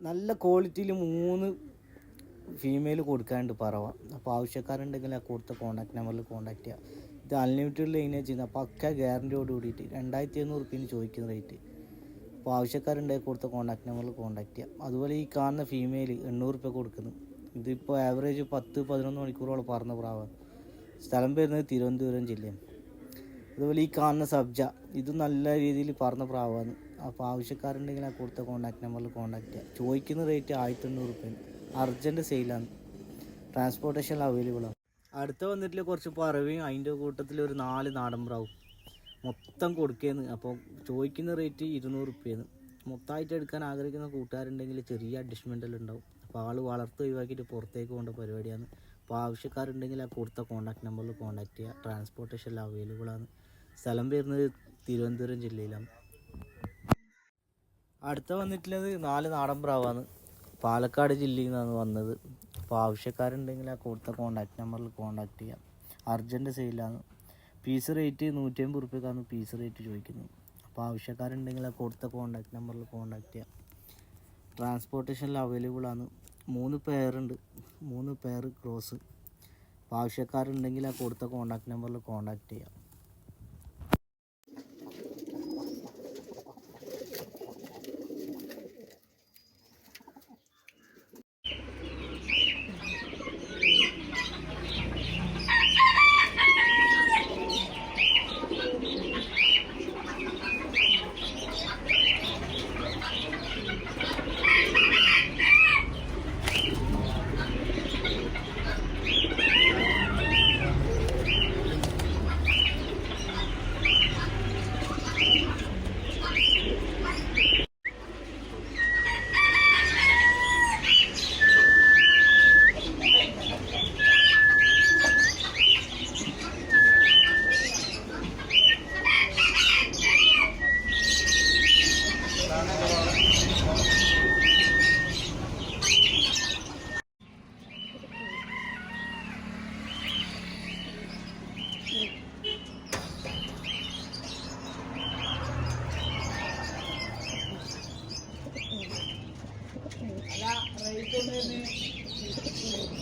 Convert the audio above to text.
നല്ല ക്വാളിറ്റിയിൽ മൂന്ന് ഫീമെയിൽ കൊടുക്കാനുണ്ട് പറവ. അപ്പോൾ ആവശ്യക്കാരുണ്ടെങ്കിൽ ആ കൊടുത്ത കോൺടാക്ട് നമ്പറിൽ കോൺടാക്ട് ചെയ്യുക ഇത് അൺലിമിറ്റഡ് ലൈനേജ് ചെയ്യുന്നത്. അപ്പോൾ അക്ക ഗ്യാരന്റിയോട് കൂടിയിട്ട് രണ്ടായിരത്തി എണ്ണൂറ് റുപ്യന് ചോദിക്കുന്ന റേറ്റ് അപ്പോൾ ആവശ്യക്കാരുണ്ടെങ്കിൽ കൊടുത്ത കോൺടാക്ട് നമ്പറിൽ കോൺടാക്ട് ചെയ്യുക അതുപോലെ ഈ കാണുന്ന ഫീമെയിൽ എണ്ണൂറ് റുപ്യ കൊടുക്കുന്നു. ഇതിപ്പോൾ ആവറേജ് പത്ത് പതിനൊന്ന് മണിക്കൂറോളം പറഞ്ഞ പ്രാവാണ് സ്ഥലം വരുന്നത് തിരുവനന്തപുരം ജില്ലയാണ്. അതുപോലെ ഈ കാണുന്ന സബ്ജ ഇത് നല്ല രീതിയിൽ പറഞ്ഞ പ്രാവാണ്. അപ്പോൾ ആവശ്യക്കാരുണ്ടെങ്കിൽ ആ കൊടുത്ത കോൺടാക്ട് നമ്പറിൽ കോൺടാക്ട് ചെയ്യാം. ചോദിക്കുന്ന റേറ്റ് ആയിരത്തി എണ്ണൂറ് റുപ്യ അർജന്റ് സെയിലാണ് ട്രാൻസ്പോർട്ടേഷൻ അവൈലബിൾ ആണ്. അടുത്ത വന്നിട്ടില്ല കുറച്ച് പറവയും അതിന്റെ കൂട്ടത്തിൽ ഒരു നാല് നാടൻ പ്രാവും. മൊത്തം കൊടുക്കുകയെന്ന് അപ്പോൾ ചോദിക്കുന്ന റേറ്റ് ഇരുന്നൂറ് റുപ്യാണ് മൊത്തമായിട്ട് എടുക്കാൻ ആഗ്രഹിക്കുന്ന കൂട്ടുകാരുണ്ടെങ്കിൽ ചെറിയ അഡ്ജസ്റ്റ്മെന്റെല്ലാം ഉണ്ടാവും. അപ്പോൾ ആൾ വളർത്ത് ഒഴിവാക്കിയിട്ട് പുറത്തേക്ക് പോകേണ്ട പരിപാടിയാണ്. അപ്പോൾ ആവശ്യക്കാരുണ്ടെങ്കിൽ ആ കൊടുത്ത കോൺടാക്ട് നമ്പറിൽ കോൺടാക്ട് ചെയ്യുക ട്രാൻസ്പോർട്ടേഷൻ അവൈലബിൾ ആണ്. സ്ഥലം വരുന്നത് തിരുവനന്തപുരം ജില്ലയിലാണ്. അടുത്ത വന്നിട്ടുള്ളത് നാല് നാടൻ പ്രാവാണ്. പാലക്കാട് ജില്ലയിൽ നിന്നാണ് വന്നത്. അപ്പോൾ ആവശ്യക്കാരുണ്ടെങ്കിൽ ആ കൊടുത്ത കോൺടാക്ട് നമ്പറിൽ കോൺടാക്ട് ചെയ്യാം. അർജന്റ് സെയിലാണ് പീസ് റേറ്റ് നൂറ്റി അമ്പത് റുപ്യക്കാണ് പീസ് റേറ്റ് ചോദിക്കുന്നത്. അപ്പോൾ ആവശ്യക്കാരുണ്ടെങ്കിൽ ആ കൊടുത്ത കോൺടാക്ട് നമ്പറിൽ കോൺടാക്ട് ചെയ്യാം. ട്രാൻസ്പോർട്ടേഷനിൽ അവൈലബിൾ ആണ്. മൂന്ന് പേരുണ്ട് മൂന്ന് പേർ ക്രോസ് അപ്പോൾ ആവശ്യക്കാരുണ്ടെങ്കിൽ ആ കൊടുത്ത കോൺടാക്ട് നമ്പറിൽ കോൺടാക്ട് ചെയ്യാം.